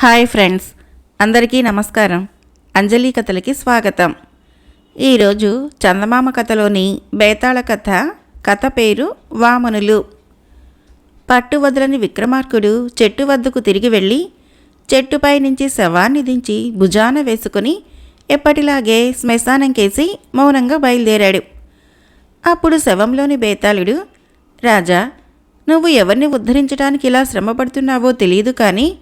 Hi friends అందరికీ నమస్కారం. అంజలి కథలకి స్వాగతం. ఈరోజు చందమామ కథలోని బేతాళ కథ కథ పేరు వామనులు. పట్టు వదలని విక్రమార్కుడు చెట్టు వద్దకు తిరిగి వెళ్ళి చెట్టుపై నుంచి శవాన్ని దించి భుజాన వేసుకుని ఎప్పటిలాగే శ్మశానంకేసి మౌనంగా బయలుదేరాడు. అప్పుడు శవంలోని బేతాళుడు రాజా నువ్వు ఎవరిని ఉద్ధరించడానికి ఇలా శ్రమపడుతున్నావో తెలియదు కానీ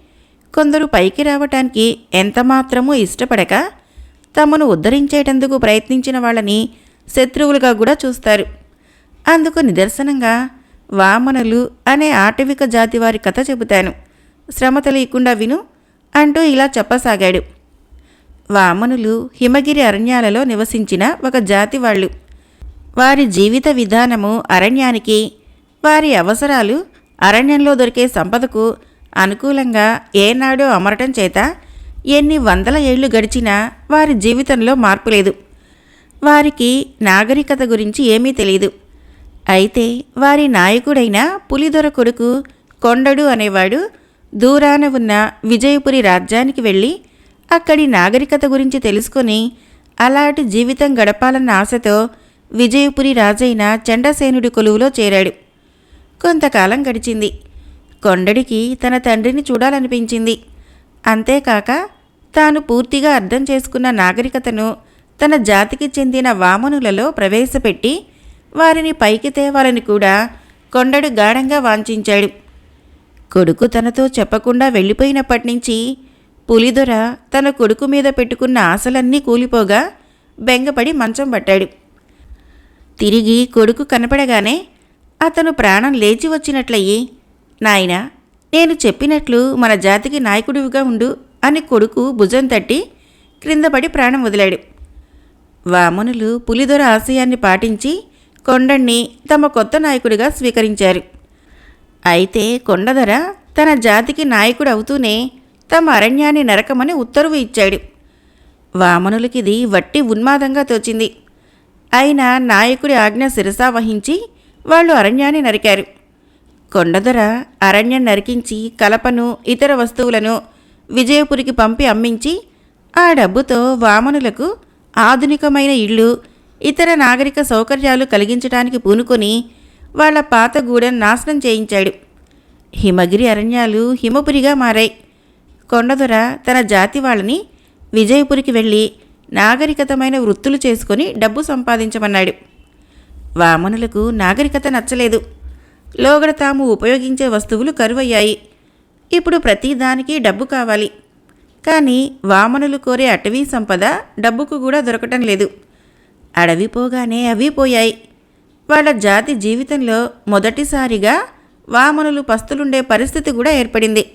కొందరు పైకి రావటానికి ఎంతమాత్రమూ ఇష్టపడక తమను ఉద్ధరించేటందుకు ప్రయత్నించిన వాళ్ళని శత్రువులుగా కూడా చూస్తారు. అందుకు నిదర్శనంగా వామనులు అనే ఆటవిక జాతి వారి కథ చెబుతాను. శ్రమ తెలియకుండా విను అంటూ ఇలా చెప్పసాగాడు. వామనులు హిమగిరి అరణ్యాలలో నివసించిన ఒక జాతి వాళ్ళు వారి జీవిత విధానము అరణ్యానికి వారి అవసరాలు అరణ్యంలో దొరికే సంపదకు అనుకూలంగా ఏనాడో అమరటం చేత ఎన్ని వందల ఏళ్ళు గడిచినా వారి జీవితంలో మార్పు లేదు. వారికి నాగరికత గురించి ఏమీ తెలియదు. అయితే వారి నాయకుడైన పులిదొర కొడుకు కొండడు అనేవాడు దూరాన ఉన్న విజయపురి రాజ్యానికి వెళ్ళి అక్కడి నాగరికత గురించి తెలుసుకొని అలాంటి జీవితం గడపాలన్న ఆశతో విజయపురి రాజైన చండసేనుడి కొలువులో చేరాడు. కొంతకాలం గడిచింది. కొండడికి తన తండ్రిని చూడాలనిపించింది. అంతేకాక తాను పూర్తిగా అర్థం చేసుకున్న నాగరికతను తన జాతికి చెందిన వామనులలో ప్రవేశపెట్టి వారిని పైకి తేవాలని కూడా కొండడు గాఢంగా వాంఛించాడు. కొడుకు తనతో చెప్పకుండా వెళ్ళిపోయినప్పటి నుంచి పులిదొర తన కొడుకు మీద పెట్టుకున్న ఆశలన్నీ కూలిపోగా బెంగపడి మంచం పట్టాడు. తిరిగి కొడుకు కనపడగానే అతను ప్రాణం లేచి వచ్చినట్లయి నాయనా నేను చెప్పినట్లు మన జాతికి నాయకుడివిగా ఉండు అని కొడుకు భుజం తట్టి క్రిందపడి ప్రాణం వదిలాడు. వామనులు పులిదొర ఆశయాన్ని పాటించి కొండణ్ణి తమ కొత్త నాయకుడిగా స్వీకరించారు. అయితే కొండధర తన జాతికి నాయకుడు అవుతూనే తమ అరణ్యాన్ని నరకమని ఉత్తర్వు ఇచ్చాడు. వామనులకిది వట్టి ఉన్మాదంగా తోచింది. అయినా నాయకుడి ఆజ్ఞ శిరసా వహించి వాళ్ళు అరణ్యాన్ని నరికారు. కొండదొర అరణ్యం నరికించి కలపను ఇతర వస్తువులను విజయపురికి పంపి అమ్మించి ఆ డబ్బుతో వామనులకు ఆధునికమైన ఇళ్ళు ఇతర నాగరిక సౌకర్యాలు కలిగించడానికి పూనుకొని వాళ్ళ పాత గూడెం నాశనం చేయించాడు. హిమగిరి అరణ్యాలు హిమపురిగా మారాయి. కొండదొర తన జాతి వాళ్ళని విజయపురికి వెళ్ళి నాగరికతమైన వృత్తులు చేసుకొని డబ్బు సంపాదించమన్నాడు. వామనులకు నాగరికత నచ్చలేదు. లోగడ తాము ఉపయోగించే వస్తువులు కరువయ్యాయి. ఇప్పుడు ప్రతిదానికి డబ్బు కావాలి. కానీ వామనులు కోరే అటవీ సంపద డబ్బుకు కూడా దొరకటం లేదు. అడవి పోగానే అవి పోయాయి. వాళ్ళ జాతి జీవితంలో మొదటిసారిగా వామనులు పస్తులుండే పరిస్థితి కూడా ఏర్పడింది.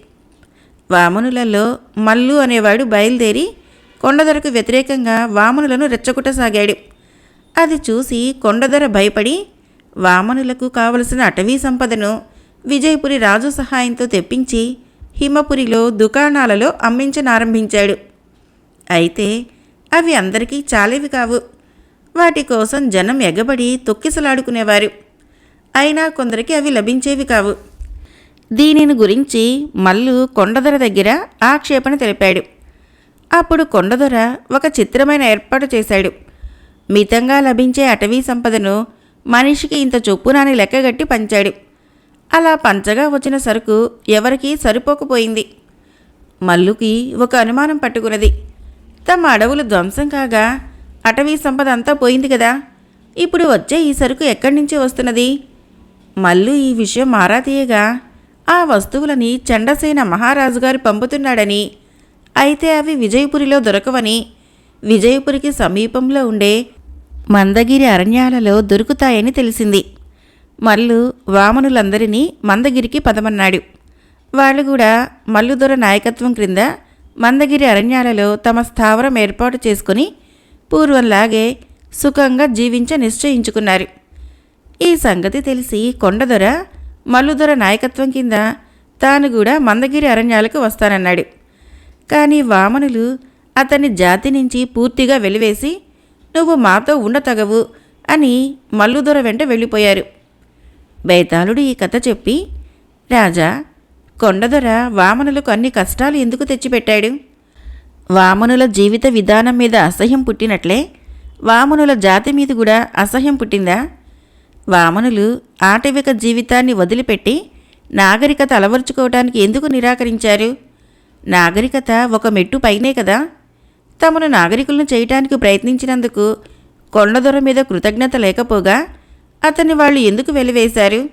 వామనులలో మల్లు అనేవాడు బయలుదేరి కొండదొరకు వ్యతిరేకంగా వామనులను రెచ్చగొట్టసాగాడు. అది చూసి కొండదొర భయపడి వామనులకు కావలసిన అటవీ సంపదను విజయపురి రాజు సహాయంతో తెప్పించి హిమపురిలో దుకాణాలలో అమ్మించనారంభించాడు. అయితే అవి అందరికీ చాలేవి కావు. వాటి కోసం జనం ఎగబడి తొక్కిసలాడుకునేవారు. అయినా కొందరికి అవి లభించేవి కావు. దీనిని గురించి మల్లు కొండదొర దగ్గర ఆక్షేపణ తెలిపాడు. అప్పుడు కొండదొర ఒక చిత్రమైన ఏర్పాటు చేశాడు. మితంగా లభించే అటవీ సంపదను మనిషికి ఇంత చొప్పునని లెక్కగట్టి పంచాడు. అలా పంచగా వచ్చిన సరుకు ఎవరికీ సరిపోకపోయింది. మల్లుకి ఒక అనుమానం పట్టుకున్నది. తమ అడవులు ధ్వంసం కాగా అటవీ సంపద అంతా పోయింది కదా. ఇప్పుడు వచ్చే ఈ సరుకు ఎక్కడి నుంచి వస్తున్నది? మల్లు ఈ విషయం ఆరా తీయగా ఆ వస్తువులని చండసేన మహారాజు గారు పంపుతున్నాడని అయితే అవి విజయపురిలో దొరకవని విజయపురికి సమీపంలో ఉండే మందగిరి అరణ్యాలలో దొరుకుతాయని తెలిసింది. మల్లు వామనులందరినీ మందగిరికి పదమన్నాడు. వాళ్ళు కూడా మల్లుదొర నాయకత్వం క్రింద మందగిరి అరణ్యాలలో తమ స్థావరం ఏర్పాటు చేసుకుని పూర్వంలాగే సుఖంగా జీవించ నిశ్చయించుకున్నారు. ఈ సంగతి తెలిసి కొండదొర మల్లుదొర నాయకత్వం కింద తాను కూడా మందగిరి అరణ్యాలకు వస్తానన్నాడు. కానీ వామనులు అతని జాతి నుంచి పూర్తిగా వెలివేసి నువ్వు మాతో ఉండతగవు అని మల్లుదొర వెంట వెళ్ళిపోయారు. బేతాళుడు ఈ కథ చెప్పి రాజా కొండదొర వామనులకు అన్ని కష్టాలు ఎందుకు తెచ్చిపెట్టాడు? వామనుల జీవిత విధానం మీద అసహ్యం పుట్టినట్లే వామనుల జాతి మీద కూడా అసహ్యం పుట్టిందా? వామనులు ఆటవిక జీవితాన్ని వదిలిపెట్టి నాగరికత అలవర్చుకోవటానికి ఎందుకు నిరాకరించారు? నాగరికత ఒక మెట్టు పైనే కదా తమను నాగరికులను చేయటానికి ప్రయత్నించినందుకు కొండదొర మీద కృతజ్ఞత లేకపోగా అతన్ని వాళ్ళు ఎందుకు వెలివేశారు?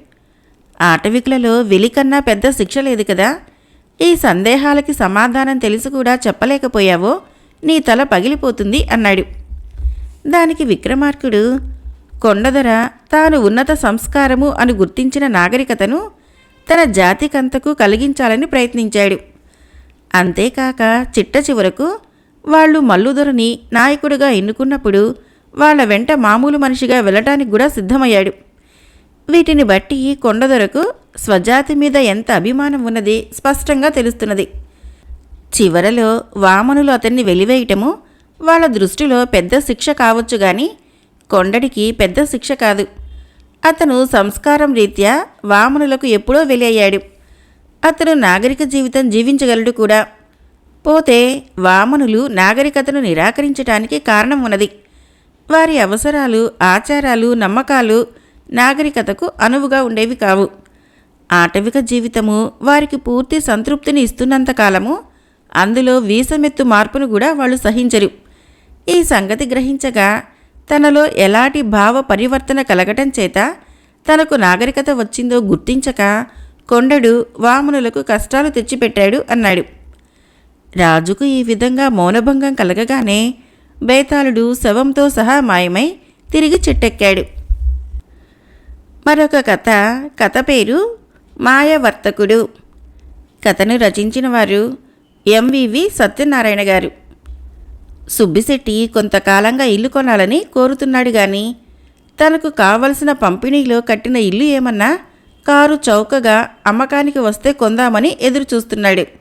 ఆటవికులలో వెలికన్నా పెద్ద శిక్ష లేదు కదా. ఈ సందేహాలకి సమాధానం తెలిసి కూడా చెప్పలేకపోయావో నీ తల పగిలిపోతుంది అన్నాడు. దానికి విక్రమార్కుడు కొండదొర తాను ఉన్నత సంస్కారము అని గుర్తించిన నాగరికతను తన జాతికంతకు కలిగించాలని ప్రయత్నించాడు. అంతేకాక చిట్ట చివరకు వాళ్ళు మల్లుదొరని నాయకుడిగా ఎన్నుకున్నప్పుడు వాళ్ళ వెంట మామూలు మనిషిగా వెళ్ళటానికి కూడా సిద్ధమయ్యాడు. వీటిని బట్టి కొండదొరకు స్వజాతి మీద ఎంత అభిమానం ఉన్నది స్పష్టంగా తెలుస్తున్నది. చివరలో వామనులు అతన్ని వెలివేయటము వాళ్ళ దృష్టిలో పెద్ద శిక్ష కావచ్చు గాని కొండడికి పెద్ద శిక్ష కాదు. అతను సంస్కారం రీత్యా వామనులకు ఎప్పుడో వెలయ్యాడు అతను నాగరిక జీవితం జీవించగలడు కూడా. పోతే వామనులు నాగరికతను నిరాకరించటానికి కారణం ఉన్నది. వారి అవసరాలు ఆచారాలు నమ్మకాలు నాగరికతకు అనువుగా ఉండేవి కావు. ఆటవిక జీవితము వారికి పూర్తి సంతృప్తిని ఇస్తున్నంత కాలము అందులో వీసమెత్తు మార్పును కూడా వాళ్ళు సహించరు. ఈ సంగతి గ్రహించగా తనలో ఎలాంటి భావ పరివర్తన కలగటం చేత తనకు నాగరికత వచ్చిందో గుర్తించక కొండడు వామనులకు కష్టాలు తెచ్చిపెట్టాడు అన్నాడు. రాజుకు ఈ విధంగా మౌనభంగం కలగగానే బేతాళుడు శవంతో సహా మాయమై తిరిగి చెట్టెక్కాడు. మరొక కథ కథ పేరు మాయవర్తకుడు. కథను రచించిన వారు ఎంవివి సత్యనారాయణ గారు. సుబ్బిశెట్టి కొంతకాలంగా ఇల్లు కొనాలని కోరుతున్నాడు గాని తనకు కావలసిన పంపిణీలో కట్టిన ఇల్లు ఏమన్నా కారు చౌకగా అమ్మకానికి వస్తే కొందామని ఎదురు చూస్తున్నాడు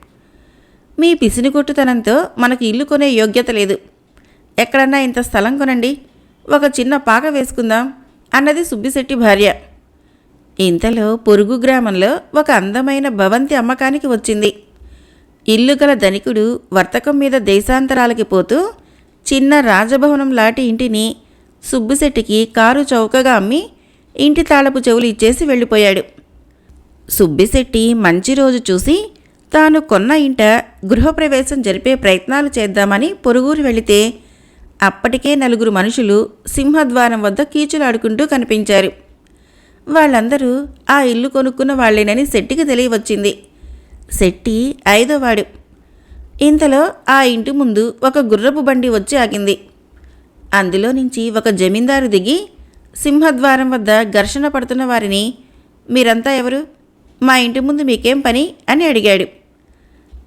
మీ పిసినికొట్టుతనంతో మనకు ఇల్లు కొనే యోగ్యత లేదు. ఎక్కడన్నా ఇంత స్థలం కొనండి. ఒక చిన్న పాక వేసుకుందాం అన్నది సుబ్బిశెట్టి భార్య. ఇంతలో పొరుగు గ్రామంలో ఒక అందమైన భవంతి అమ్మకానికి వచ్చింది. ఇల్లు గల ధనికుడు వర్తకం మీద దేశాంతరాలకి పోతూ చిన్న రాజభవనం లాంటి ఇంటిని సుబ్బిశెట్టికి కారు చౌకగా అమ్మి ఇంటి తాళపు చెవులు ఇచ్చేసి వెళ్ళిపోయాడు. సుబ్బిశెట్టి మంచి రోజు చూసి తాను కొన్న ఇంట గృహప్రవేశం జరిపే ప్రయత్నాలు చేద్దామని పొరుగురు వెళితే అప్పటికే నలుగురు మనుషులు సింహద్వారం వద్ద కీచులాడుకుంటూ కనిపించారు. వాళ్ళందరూ ఆ ఇల్లు కొనుక్కున్న వాళ్ళేనని శెట్టికి తెలియవచ్చింది. శెట్టి ఐదోవాడు. ఇంతలో ఆ ఇంటి ముందు ఒక గుర్రపు బండి వచ్చి ఆగింది. అందులో నుంచి ఒక జమీందారు దిగి సింహద్వారం వద్ద ఘర్షణ పడుతున్న వారిని మీరంతా ఎవరు? మా ఇంటి ముందు మీకేం పని? అని అడిగాడు.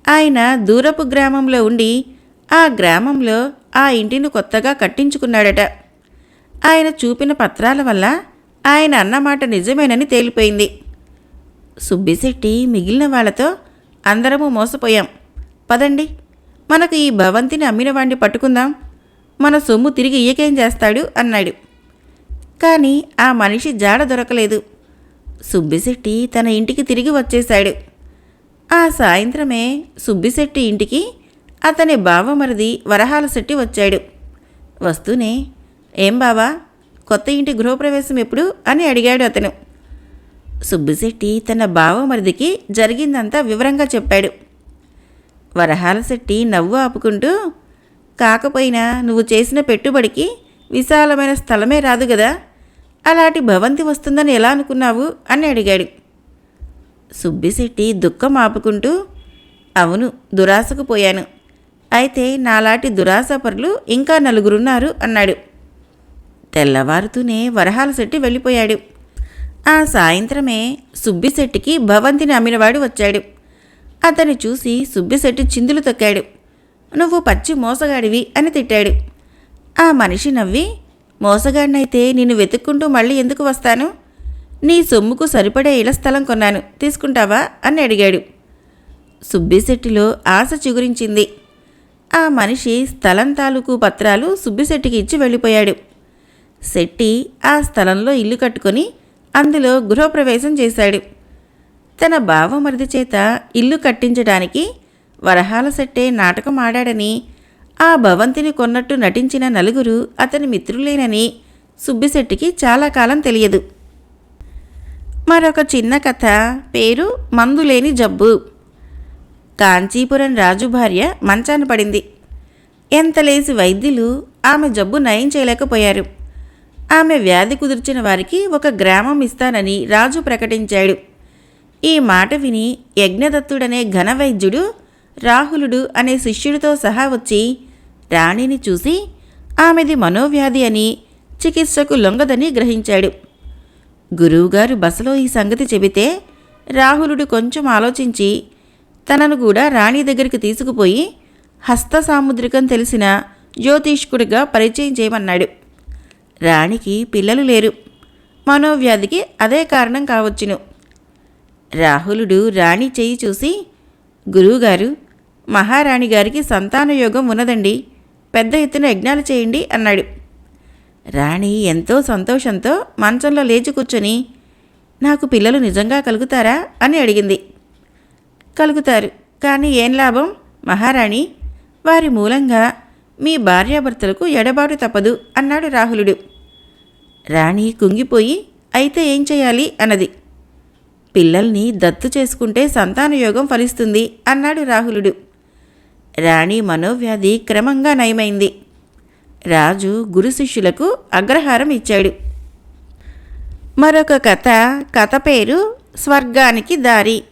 ఆయన దూరపు గ్రామంలో ఉండి ఆ గ్రామంలో ఆ ఇంటిని కొత్తగా కట్టించుకున్నాడట. ఆయన చూపిన పత్రాల వల్ల ఆయన అన్నమాట నిజమేనని తేలిపోయింది. సుబ్బిశెట్టి మిగిలిన వాళ్ళతో అందరము మోసపోయాం. పదండి మనకు ఈ భవంతిని అమ్మిన వాణ్ణి పట్టుకుందాం. మన సొమ్ము తిరిగి ఇయ్యకేం చేస్తాడు? అన్నాడు. కానీ ఆ మనిషి జాడ దొరకలేదు. సుబ్బిశెట్టి తన ఇంటికి తిరిగి వచ్చేశాడు. ఆ సాయంత్రమే సుబ్బిశెట్టి ఇంటికి అతని బావమరిది వరహాల శెట్టి వచ్చాడు. వస్తూనే ఏం బావా కొత్త ఇంటి గృహప్రవేశం ఎప్పుడు? అని అడిగాడు అతను. సుబ్బిశెట్టి తన బావమరిదికి జరిగిందంతా వివరంగా చెప్పాడు. వరహాల శెట్టి నవ్వు ఆపుకుంటూ కాకపోయినా నువ్వు చేసిన పెట్టుబడికి విశాలమైన స్థలమే రాదు కదా అలాంటి భవంతి వస్తుందని ఎలా అనుకున్నావు? అని అడిగాడు. సుబ్బిశెట్టి దుఃఖం ఆపుకుంటూ అవును దురాశకు పోయాను. అయితే నాలాంటి దురాశపరులు ఇంకా నలుగురున్నారు అన్నాడు. తెల్లవారుతూనే వరహాల శెట్టి వెళ్ళిపోయాడు. ఆ సాయంత్రమే సుబ్బిశెట్టికి భవంతిని అమ్మినవాడు వచ్చాడు. అతన్ని చూసి సుబ్బిశెట్టి చిందులు తొక్కాడు. నువ్వు పచ్చి మోసగాడివి అని తిట్టాడు. ఆ మనిషి నవ్వి మోసగాడినైతే నిన్ను వెతుక్కుంటూ మళ్ళీ ఎందుకు వస్తాను? నీ సొమ్ముకు సరిపడే ఇళ్ళ స్థలం కొన్నాను. తీసుకుంటావా? అని అడిగాడు. సుబ్బిశెట్టిలో ఆశ చిగురించింది. ఆ మనిషి స్థలం తాలూకు పత్రాలు సుబ్బిశెట్టికి ఇచ్చి వెళ్ళిపోయాడు. శెట్టి ఆ స్థలంలో ఇల్లు కట్టుకొని అందులో గృహప్రవేశం చేశాడు. తన బావమరిది చేత ఇల్లు కట్టించడానికి వరహాల సెట్టే నాటకం ఆడాడని ఆ భవంతిని కొన్నట్టు నటించిన నలుగురు అతని మిత్రులేనని సుబ్బిశెట్టికి చాలా కాలం తెలియదు. మరొక చిన్న కథ. పేరు మందులేని జబ్బు. కాంచీపురం రాజు భార్య మంచాన పడింది. ఎంత లేసి వైద్యులు ఆమె జబ్బు నయం చేయలేకపోయారు. ఆమె వ్యాధి కుదిర్చిన వారికి ఒక గ్రామం ఇస్తానని రాజు ప్రకటించాడు. ఈ మాట విని యజ్ఞదత్తుడనే ఘనవైద్యుడు రాహులుడు అనే శిష్యుడితో సహా వచ్చి రాణిని చూసి ఆమెది మనోవ్యాధి అని చికిత్సకు లొంగదని గ్రహించాడు. గురువుగారు బసలో ఈ సంగతి చెబితే రాహులుడు కొంచెం ఆలోచించి తనను కూడా రాణి దగ్గరికి తీసుకుపోయి హస్త సాముద్రికం తెలిసిన జ్యోతిష్కుడిగా పరిచయం చేయమన్నాడు. రాణికి పిల్లలు లేరు. మనోవ్యాధికి అదే కారణం కావచ్చును. రాహులుడు రాణి చేయి చూసి గురువుగారు మహారాణి గారికి సంతాన యోగం ఉన్నదండి. పెద్ద ఎత్తున యజ్ఞాలు చేయండి అన్నాడు. రాణి ఎంతో సంతోషంతో మంచంలో లేచి కూర్చొని నాకు పిల్లలు నిజంగా కలుగుతారా? అని అడిగింది. కలుగుతారు కానీ ఏం లాభం? మహారాణి వారి మూలంగా మీ భార్యాభర్తలకు ఎడబాటు తప్పదు అన్నాడు రాహులుడు. రాణి కుంగిపోయి అయితే ఏం చేయాలి? అన్నది. పిల్లల్ని దత్తు చేసుకుంటే సంతానయోగం ఫలిస్తుంది అన్నాడు రాహులుడు. రాణి మనోవ్యాధి క్రమంగా నయమైంది. రాజు గురు శిష్యులకు అగ్రహారం ఇచ్చాడు. మరొక కథ కథ పేరు స్వర్గానికి దారి.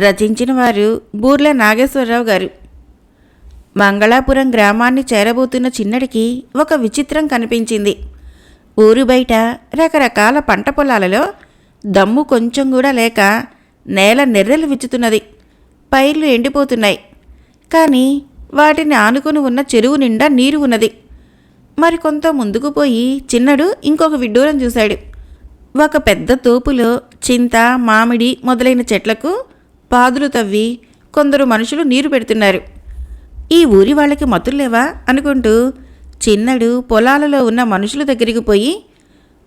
రచించిన వారు బూర్ల నాగేశ్వరరావు గారు. మంగళాపురం గ్రామాన్ని చేరబోతున్న చిన్నడికి ఒక విచిత్రం కనిపించింది. ఊరు బయట రకరకాల పంట పొలాలలో దమ్ము కొంచెం కూడా లేక నేల నెర్రెలు విచ్చుతున్నది. పైర్లు ఎండిపోతున్నాయి. కానీ వాటిని ఆనుకుని ఉన్న చెరువు నిండా నీరు ఉన్నది. మరికొంత ముందుకు పోయి చిన్నడు ఇంకొక విడ్డూరం చూశాడు. ఒక పెద్ద తోపులో చింత మామిడి మొదలైన చెట్లకు పాదులు తవ్వి కొందరు మనుషులు నీరు పెడుతున్నారు. ఈ ఊరి వాళ్ళకి మతుల్లేవా అనుకుంటూ చిన్నడు పొలాలలో ఉన్న మనుషుల దగ్గరికి పోయి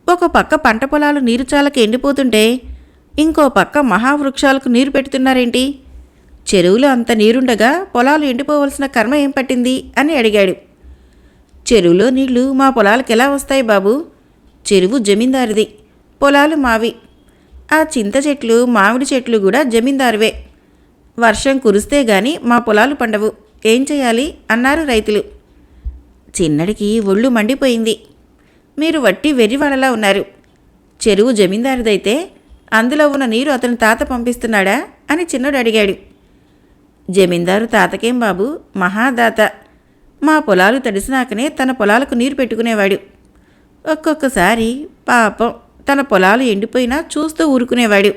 ఒక పక్క పంట పొలాలు నీరు చాలక ఎండిపోతుంటే ఇంకో పక్క మహావృక్షాలకు నీరు పెడుతున్నారేంటి? చెరువులో అంత నీరుండగా పొలాలు ఎండిపోవలసిన కర్మ ఏం పట్టింది? అని అడిగాడు. చెరువులో నీళ్ళు మా పొలాలకు ఎలా వస్తాయి బాబు? చెరువు జమీందారిది పొలాలు మావి. ఆ చింత చెట్లు మామిడి చెట్లు కూడా జమీందారువే. వర్షం కురిస్తే గాని మా పొలాలు పండవు. ఏం చేయాలి? అన్నారు రైతులు. చిన్నడికి ఒళ్ళు మండిపోయింది. మీరు వట్టి వెర్రివాడలా ఉన్నారు. చెరువు జమీందారిదైతే అందులో ఉన్న నీరు అతని తాత పంపిస్తున్నాడా? అని చిన్నడు అడిగాడు. జమీందారు తాతకేం బాబు? మహాదాత. మా పొలాలు తడిసినాకనే తన పొలాలకు నీరు పెట్టుకునేవాడు. ఒక్కొక్కసారి పాపం తన పొలాలు ఎండిపోయినా చూస్తూ ఊరుకునేవాడు.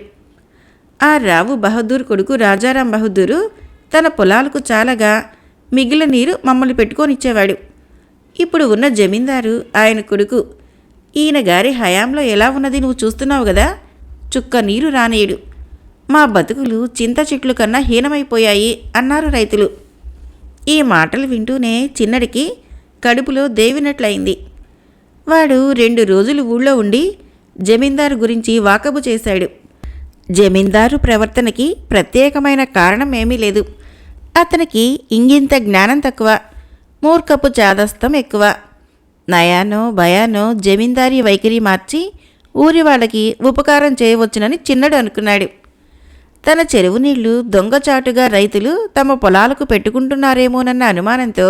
ఆ రావు బహదూర్ కొడుకు రాజారాం బహదూరు తన పొలాలకు చాలగా మిగిలిన నీరు మమ్మల్ని పెట్టుకొనిచ్చేవాడు. ఇప్పుడు ఉన్న జమీందారు ఆయన కొడుకు ఈయన గారి హయాంలో ఎలా ఉన్నది నువ్వు చూస్తున్నావు కదా చుక్క నీరు రానేయుడు. మా బతుకులు చింత చెట్లు కన్నా హీనమైపోయాయి అన్నారు రైతులు. ఈ మాటలు వింటూనే చిన్నడికి కడుపులో దేవినట్లయింది. వాడు రెండు రోజులు ఊళ్ళో ఉండి జమీందారు గురించి వాకబు చేశాడు. జమీందారు ప్రవర్తనకి ప్రత్యేకమైన కారణం ఏమీ లేదు. అతనికి ఇంగింత జ్ఞానం తక్కువ మూర్ఖపు చాదస్తం ఎక్కువ. నయానో భయానో జమీందారీ వైఖరి మార్చి ఊరి వాళ్ళకి ఉపకారం చేయవచ్చునని చిన్నడు అనుకున్నాడు. తన చెరువు నీళ్ళు దొంగచాటుగా రైతులు తమ పొలాలకు పెట్టుకుంటున్నారేమోనన్న అనుమానంతో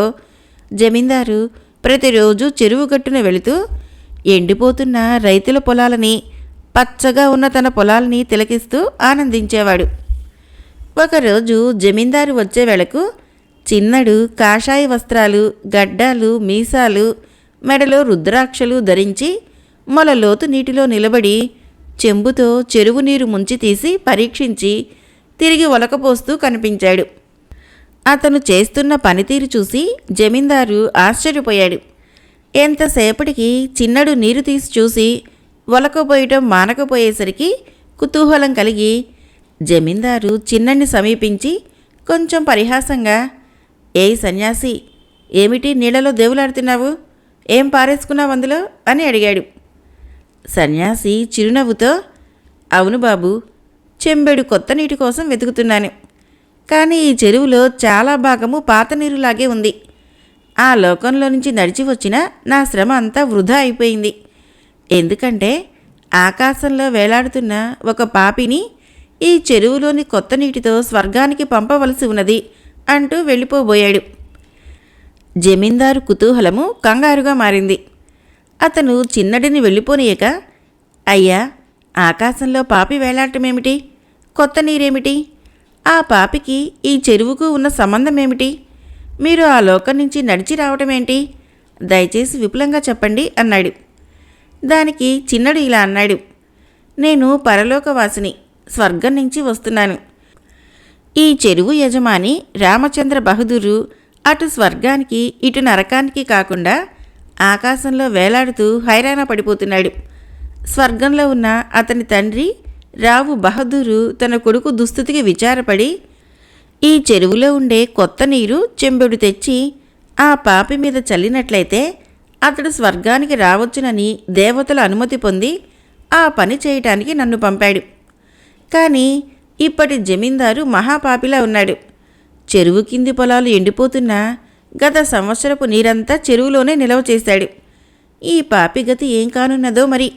జమీందారు ప్రతిరోజు చెరువు గట్టున వెళుతూ ఎండిపోతున్న రైతుల పొలాలని పచ్చగా ఉన్న తన పొలాలని తిలకిస్తూ ఆనందించేవాడు. ఒకరోజు జమీందారు వచ్చే వేళకు చిన్నడు కాషాయ వస్త్రాలు గడ్డాలు మీసాలు మెడలో రుద్రాక్షలు ధరించి మొలలోతు నీటిలో నిలబడి చెంబుతో చెరువు నీరు ముంచి తీసి పరీక్షించి తిరిగి ఒలకపోస్తూ కనిపించాడు. అతను చేస్తున్న పనితీరు చూసి జమీందారు ఆశ్చర్యపోయాడు. ఎంతసేపటికి చిన్నడు నీరు తీసి చూసి ఒలకపోయటం మానకపోయేసరికి కుతూహలం కలిగి జమీందారు చిన్నని సమీపించి కొంచెం పరిహాసంగా ఏ సన్యాసి ఏమిటి నీళ్ళలో దేవులాడుతున్నావు? ఏం పారేసుకున్నావు అందులో? అని అడిగాడు. సన్యాసి చిరునవ్వుతో అవును బాబు చెంబెడు కొత్త నీటి కోసం వెతుకుతున్నాను. కానీ ఈ చెరువులో చాలా భాగము పాత నీరులాగే ఉంది. ఆ లోకంలో నుంచి నడిచి వచ్చిన నా శ్రమ అంతా వృధా అయిపోయింది. ఎందుకంటే ఆకాశంలో వేలాడుతున్న ఒక పాపిని ఈ చెరువులోని కొత్త నీటితో స్వర్గానికి పంపవలసి ఉన్నది అంటూ వెళ్ళిపోబోయాడు. జమీందారు కుతూహలము కంగారుగా మారింది. అతను చిన్నడిని వెళ్ళిపోనీయక అయ్యా ఆకాశంలో పాపి వేలాడటమేమిటి కొత్త నీరేమిటి? ఆ పాపికి ఈ చెరువుకు ఉన్న సంబంధం ఏమిటి మీరు ఆ లోకం నుంచి నడిచి రావటమేంటి? దయచేసి విపులంగా చెప్పండి అన్నాడు. దానికి చిన్నడు ఇలా అన్నాడు నేను పరలోకవాసిని స్వర్గం నుంచి వస్తున్నాను. ఈ చెరువు యజమాని రామచంద్ర బహదూరు అటు స్వర్గానికి ఇటు నరకానికి కాకుండా ఆకాశంలో వేలాడుతూ హైరాణ పడిపోతున్నాడు. స్వర్గంలో ఉన్న అతని తండ్రి రావు బహదూరు తన కొడుకు దుస్థితికి విచారపడి ఈ చెరువులో ఉండే కొత్త నీరు చెంబెడు తెచ్చి ఆ పాపి మీద చల్లినట్లయితే అతడు స్వర్గానికి రావచ్చునని దేవతల అనుమతి పొంది ఆ పని చేయటానికి నన్ను పంపాడు. కానీ ఇప్పటి జమీందారు మహాపాపిలా ఉన్నాడు. చెరువు కింది పొలాలు ఎండిపోతున్నా గత సంవత్సరపు నీరంతా చెరువులోనే నిలవ చేశాడు. ఈ పాపి గతి ఏం కానున్నదో మరి?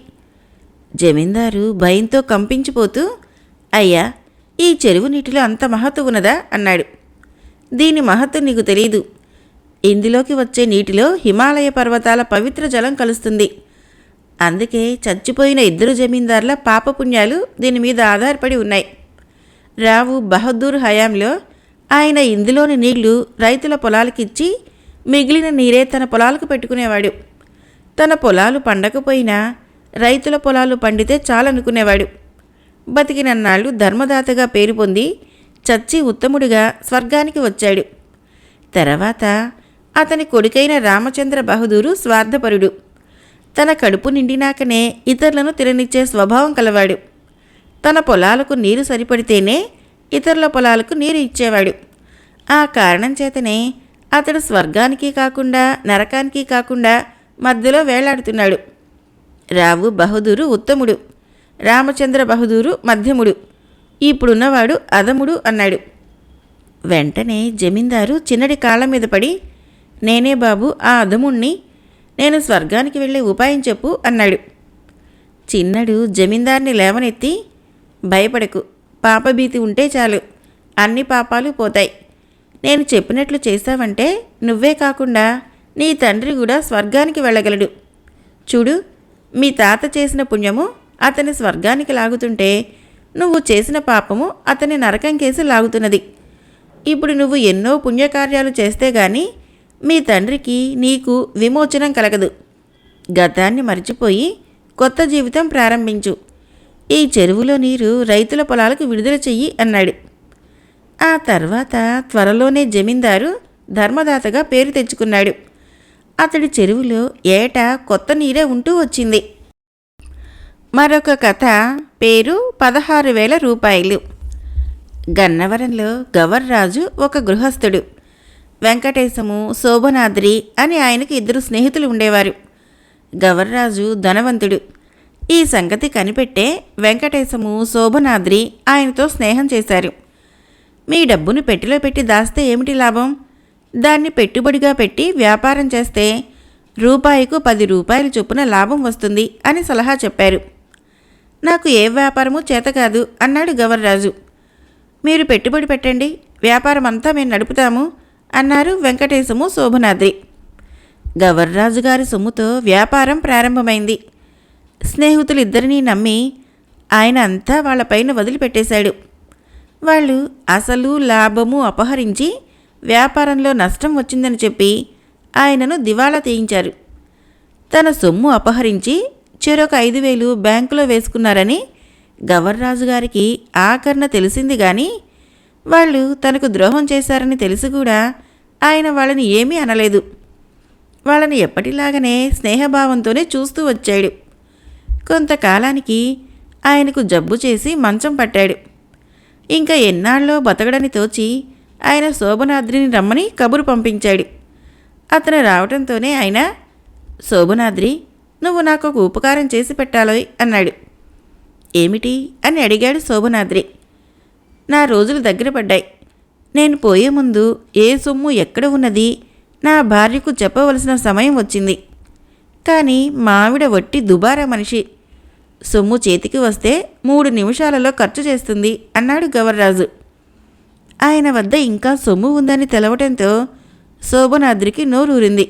జమీందారు భయంతో కంపించిపోతూ అయ్యా ఈ చెరువు నీటిలో అంత మహత్తు ఉన్నదా? అన్నాడు. దీని మహత్తు నీకు తెలియదు ఇందులోకి వచ్చే నీటిలో హిమాలయ పర్వతాల పవిత్ర జలం కలుస్తుంది. అందుకే చచ్చిపోయిన ఇద్దరు జమీందార్ల పాపపుణ్యాలు దీని మీద ఆధారపడి ఉన్నాయి. రావు బహదూర్ హయాంలో ఆయన ఇందులోని నీళ్ళు రైతుల పొలాలకిచ్చి మిగిలిన నీరే తన పొలాలకు పెట్టుకునేవాడు. తన పొలాలు పండకపోయినా రైతుల పొలాలు పండితే చాలనుకునేవాడు. బతికినన్నాళ్ళు ధర్మదాతగా పేరు పొంది చచ్చి ఉత్తముడిగా స్వర్గానికి వచ్చాడు. తర్వాత అతని కొడుకైన రామచంద్ర బహదూరు స్వార్థపరుడు. తన కడుపు నిండినాకనే ఇతరులను తిరనిచ్చే స్వభావం కలవాడు. తన పొలాలకు నీరు సరిపడితేనే ఇతరుల పొలాలకు నీరు ఇచ్చేవాడు. ఆ కారణం చేతనే అతడు స్వర్గానికి కాకుండా నరకానికి కాకుండా మధ్యలో వేలాడుతున్నాడు. రావు బహదూరు ఉత్తముడు. రామచంద్ర బహదూరు మధ్యముడు. ఇప్పుడున్నవాడు అధముడు అన్నాడు. వెంటనే జమీందారు చిన్నడి కాళ్ళ మీద పడి నేనే బాబు ఆ అధముణ్ణి నేను స్వర్గానికి వెళ్ళే ఉపాయం చెప్పు అన్నాడు. చిన్నడు జమీందార్ని లేవనెత్తి భయపడకు పాపభీతి ఉంటే చాలు అన్ని పాపాలు పోతాయి. నేను చెప్పినట్లు చేశావంటే నువ్వే కాకుండా నీ తండ్రి కూడా స్వర్గానికి వెళ్ళగలడు. చూడు మీ తాత చేసిన పుణ్యము అతని స్వర్గానికి లాగుతుంటే నువ్వు చేసిన పాపము అతని నరకం కేసి లాగుతున్నది. ఇప్పుడు నువ్వు ఎన్నో పుణ్యకార్యాలు చేస్తే గాని మీ తండ్రికి నీకు విమోచనం కలగదు. గతాన్ని మర్చిపోయి కొత్త జీవితం ప్రారంభించు. ఈ చెరువులో నీరు రైతుల పొలాలకు విడుదల చెయ్యి అన్నాడు. ఆ తర్వాత త్వరలోనే జమీందారు ధర్మదాతగా పేరు తెచ్చుకున్నాడు. అతడి చెరువులో ఏటా కొత్త నీరే ఉంటూ వచ్చింది. మరొక కథ పేరు పదహారు వేల రూపాయలు. గన్నవరంలో గవర్రాజు ఒక గృహస్థుడు. వెంకటేశము శోభనాద్రి అని ఆయనకి ఇద్దరు స్నేహితులు ఉండేవారు. గవర్రాజు ధనవంతుడు. ఈ సంగతి కనిపెట్టే వెంకటేశము శోభనాద్రి ఆయనతో స్నేహం చేశారు. మీ డబ్బును పెట్టిలో పెట్టి దాస్తే ఏమిటి లాభం? దాన్ని పెట్టుబడిగా పెట్టి వ్యాపారం చేస్తే రూపాయికు పది రూపాయల చొప్పున లాభం వస్తుంది అని సలహా చెప్పారు. నాకు ఏ వ్యాపారము చేత కాదు అన్నాడు గవర్రాజు. మీరు పెట్టుబడి పెట్టండి వ్యాపారం అంతా మేము నడుపుతాము అన్నారు వెంకటేశము శోభనాద్రి. గవర్రాజు గారి సొమ్ముతో వ్యాపారం ప్రారంభమైంది. స్నేహితులిద్దరినీ నమ్మి ఆయన అంతా వాళ్ళపైన వదిలిపెట్టేశాడు. వాళ్ళు అసలు లాభము అపహరించి వ్యాపారంలో నష్టం వచ్చిందని చెప్పి ఆయనను దివాళా తీయించారు. తన సొమ్ము అపహరించి చెరొక ఐదు వేలు బ్యాంకులో వేసుకున్నారని గవర్రాజు గారికి ఆకరణ తెలిసింది కానీ వాళ్ళు తనకు ద్రోహం చేశారని తెలిసి కూడా ఆయన వాళ్ళని ఏమీ అనలేదు. వాళ్ళని ఎప్పటిలాగానే స్నేహభావంతోనే చూస్తూ వచ్చాడు. కొంతకాలానికి ఆయనకు జబ్బు చేసి మంచం పట్టాడు. ఇంకా ఎన్నాళ్ళలో బతకడని తోచి ఆయన శోభనాద్రిని రమ్మని కబురు పంపించాడు. అతను రావడంతోనే ఆయన శోభనాద్రి నువ్వు నాకు ఒక ఉపకారం చేసి పెట్టాలోయ్ అన్నాడు. ఏమిటి? అని అడిగాడు శోభనాద్రి. నా రోజులు దగ్గర పడ్డాయి. నేను పోయే ముందు ఏ సొమ్ము ఎక్కడ ఉన్నది? నా భార్యకు చెప్పవలసిన సమయం వచ్చింది. కానీ మావిడ వట్టి దుబారా మనిషి. సొమ్ము చేతికి వస్తే మూడు నిమిషాలలో ఖర్చు చేస్తుంది అన్నాడు గవర్రాజు. ఆయన వద్ద ఇంకా సొమ్ము ఉందని తెలవటంతో శోభనాద్రికి నోరూరింది.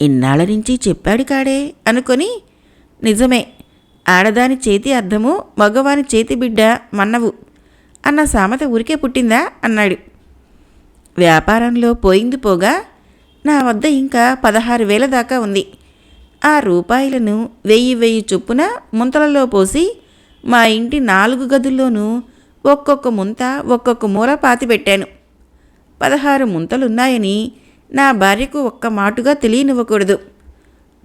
ఇన్నాళ్ళ నుంచి చెప్పాడు కాడే అనుకొని నిజమే ఆడదాని చేతి అర్థము మగవాని చేతి బిడ్డ మన్నవు అన్న సామెత ఊరికే పుట్టిందా అన్నాడు. వ్యాపారంలో పోయింది పోగా నా వద్ద ఇంకా పదహారు వేల దాకా ఉంది. ఆ రూపాయలను వెయ్యి వెయ్యి చొప్పున ముంతలలో పోసి మా ఇంటి నాలుగు గదుల్లోనూ ఒక్కొక్క ముంత ఒక్కొక్క మూల పాతిపెట్టాను పదహారు ముంతలున్నాయని నా భార్యకు ఒక్క మాటుగా తెలియనివ్వకూడదు.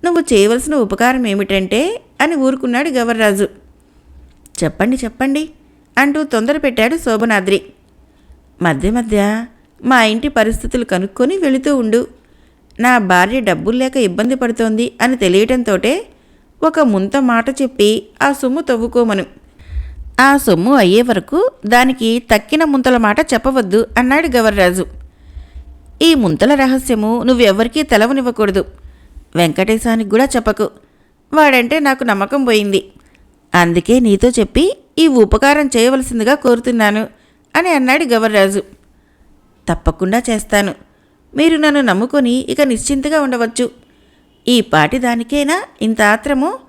నువ్వు చేయవలసిన ఉపకారం ఏమిటంటే అని ఊరుకున్నాడు గవర్రాజు. చెప్పండి చెప్పండి అంటూ తొందర పెట్టాడు శోభనాద్రి. మధ్య మధ్య మా ఇంటి పరిస్థితులు కనుక్కొని వెళుతూ ఉండు. నా భార్య డబ్బులు లేక ఇబ్బంది పడుతోంది అని తెలియటంతోటే ఒక ముంత మాట చెప్పి ఆ సొమ్ము తవ్వుకోమను. ఆ సొమ్ము అయ్యే వరకు దానికి తక్కిన ముంతల మాట చెప్పవద్దు అన్నాడు గవర్రాజు. ఈ ముంతల రహస్యము నువ్వెవ్వరికీ తెలవనివ్వకూడదు. వెంకటేశానికి కూడా చెప్పకు. వాడంటే నాకు నమ్మకం పోయింది. అందుకే నీతో చెప్పి ఈ ఉపకారం చేయవలసిందిగా కోరుతున్నాను అని అన్నాడు గవర్రాజు. తప్పకుండా చేస్తాను. మీరు నన్ను నమ్ముకొని ఇక నిశ్చింతగా ఉండవచ్చు. ఈ పాటి దానికేనా ఇంత ఆత్రము?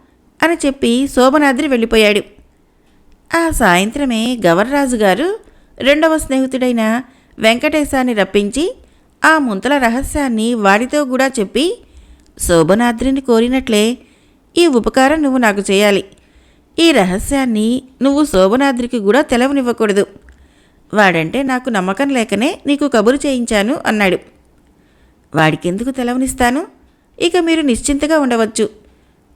అని చెప్పి శోభనాద్రి వెళ్ళిపోయాడు. ఆ సాయంత్రమే గవర్రాజు గారు రెండవ స్నేహితుడైన వెంకటేశాన్ని రప్పించి ఆ ముంతల రహస్యాన్ని వాడితో కూడా చెప్పి శోభనాద్రిని కోరినట్లే ఈ ఉపకారం నువ్వు నాకు చేయాలి. ఈ రహస్యాన్ని నువ్వు శోభనాద్రికి కూడా తెలవనివ్వకూడదు. వాడంటే నాకు నమ్మకం లేకనే నీకు కబురు చేయించాను అన్నాడు. వాడికెందుకు తెలవనిస్తాను? ఇక మీరు నిశ్చింతగా ఉండవచ్చు.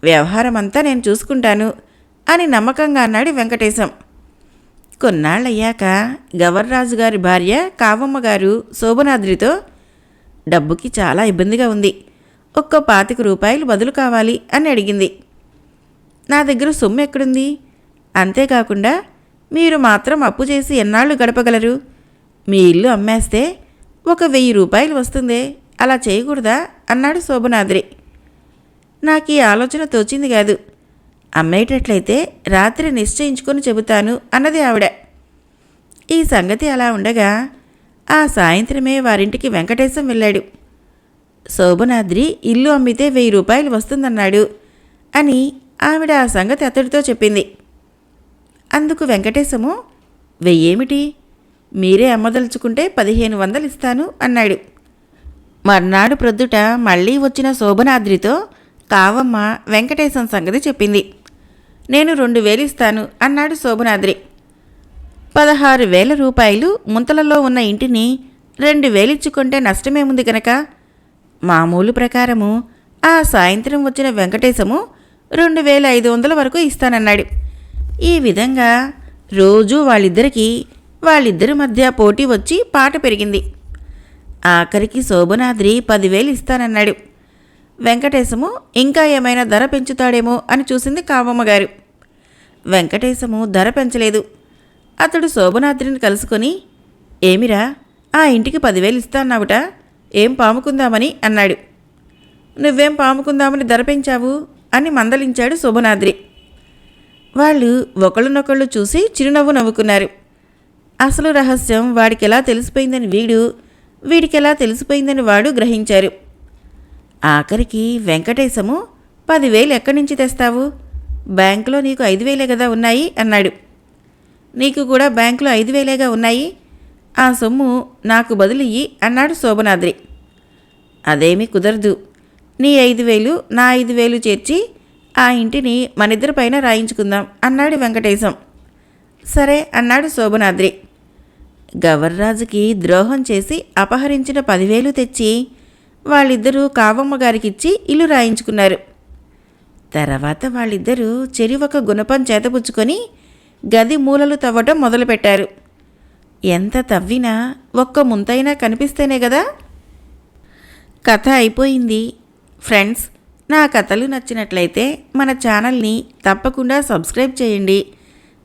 వ్యవహారం అంతా నేను చూసుకుంటాను అని నమ్మకంగా అన్నాడు వెంకటేశం. కొన్నాళ్ళయ్యాక గవర్రాజు గారి భార్య కావమ్మ గారు శోభనాద్రితో డబ్బుకి చాలా ఇబ్బందిగా ఉంది. ఒక్క పాతిక రూపాయలు బదులు కావాలి అని అడిగింది. నా దగ్గర సొమ్ము ఎక్కడుంది? అంతేకాకుండా మీరు మాత్రం అప్పు చేసి ఎన్నాళ్ళు గడపగలరు? మీ ఇల్లు అమ్మేస్తే ఒక వెయ్యి రూపాయలు వస్తుందే. అలా చేయకూడదా? అన్నాడు శోభనాద్రి. నాకు ఈ ఆలోచన తోచింది కాదు. అమ్మేటట్లయితే రాత్రి నిశ్చయించుకొని చెబుతాను అన్నది ఆవిడ. ఈ సంగతి అలా ఉండగా ఆ సాయంత్రమే వారింటికి వెంకటేశం వెళ్ళాడు. శోభనాద్రి ఇల్లు అమ్మితే వెయ్యి రూపాయలు వస్తుందన్నాడు అని ఆవిడ ఆ సంగతి అతడితో చెప్పింది. అందుకు వెంకటేశము వెయ్యేమిటి? మీరే అమ్మదలుచుకుంటే పదిహేను వందలు ఇస్తాను అన్నాడు. మర్నాడు ప్రొద్దుట మళ్ళీ వచ్చిన శోభనాద్రితో కావమ్మ వెంకటేశం సంగతి చెప్పింది. నేను రెండు వేలు ఇస్తాను అన్నాడు శోభనాద్రి. పదహారు వేల రూపాయలు ముంతలలో ఉన్న ఇంటిని రెండు వేలిచ్చుకుంటే నష్టమేముంది గనక? మామూలు ప్రకారము ఆ సాయంత్రం వచ్చిన వెంకటేశము రెండు వేల ఐదు వందల వరకు ఇస్తానన్నాడు. ఈ విధంగా రోజూ వాళ్ళిద్దరికీ వాళ్ళిద్దరి మధ్య పోటీ వచ్చి పాట పెరిగింది. ఆఖరికి శోభనాద్రి పదివేలు ఇస్తానన్నాడు. వెంకటేశము ఇంకా ఏమైనా ధర పెంచుతాడేమో అని చూసింది కావమ్మగారు వెంకటేశము ధర పెంచలేదు. అతడు శోభనాద్రిని కలుసుకొని ఏమిరా ఆ ఇంటికి పదివేలు ఇస్తాన్నావుట ఏం పాముకుందామని అన్నాడు. నువ్వేం పాముకుందామని ధర పెంచావు? అని మందలించాడు శోభనాద్రి. వాళ్ళు ఒకళ్ళనొకళ్ళు చూసి చిరునవ్వు నవ్వుకున్నారు. అసలు రహస్యం వాడికెలా తెలిసిపోయిందని వీడు వీడికెలా తెలిసిపోయిందని వాడు గ్రహించారు. ఆఖరికి వెంకటేశము పదివేలు ఎక్కడి నుంచి తెస్తావు? బ్యాంకులో నీకు ఐదు వేలే కదా ఉన్నాయి అన్నాడు. నీకు కూడా బ్యాంకులో ఐదు వేలేగా ఉన్నాయి? ఆ సొమ్ము నాకు బదులియ్యి అన్నాడు శోభనాద్రి. అదేమీ కుదరదు. నీ ఐదు వేలు నా ఐదు వేలు చేర్చి ఆ ఇంటిని మనిద్దరిపైన రాయించుకుందాం అన్నాడు వెంకటేశం. సరే అన్నాడు శోభనాద్రి. గవర్రాజుకి ద్రోహం చేసి అపహరించిన పదివేలు తెచ్చి వాళ్ళిద్దరూ కావమ్మ గారికిచ్చి ఇల్లు రాయించుకున్నారు. తర్వాత వాళ్ళిద్దరూ చెరి ఒక గుణపం చేతపుచ్చుకొని గది మూలలు తవ్వటం మొదలుపెట్టారు. ఎంత తవ్వినా ఒక్క ముంతైనా కనిపిస్తేనే కదా కథ అయిపోయింది. ఫ్రెండ్స్ నా కథలు నచ్చినట్లయితే మన ఛానల్ని తప్పకుండా సబ్స్క్రైబ్ చేయండి.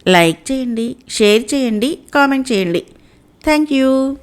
లైక్ చేయండి షేర్ చేయండి కామెంట్ చేయండి. Thank you.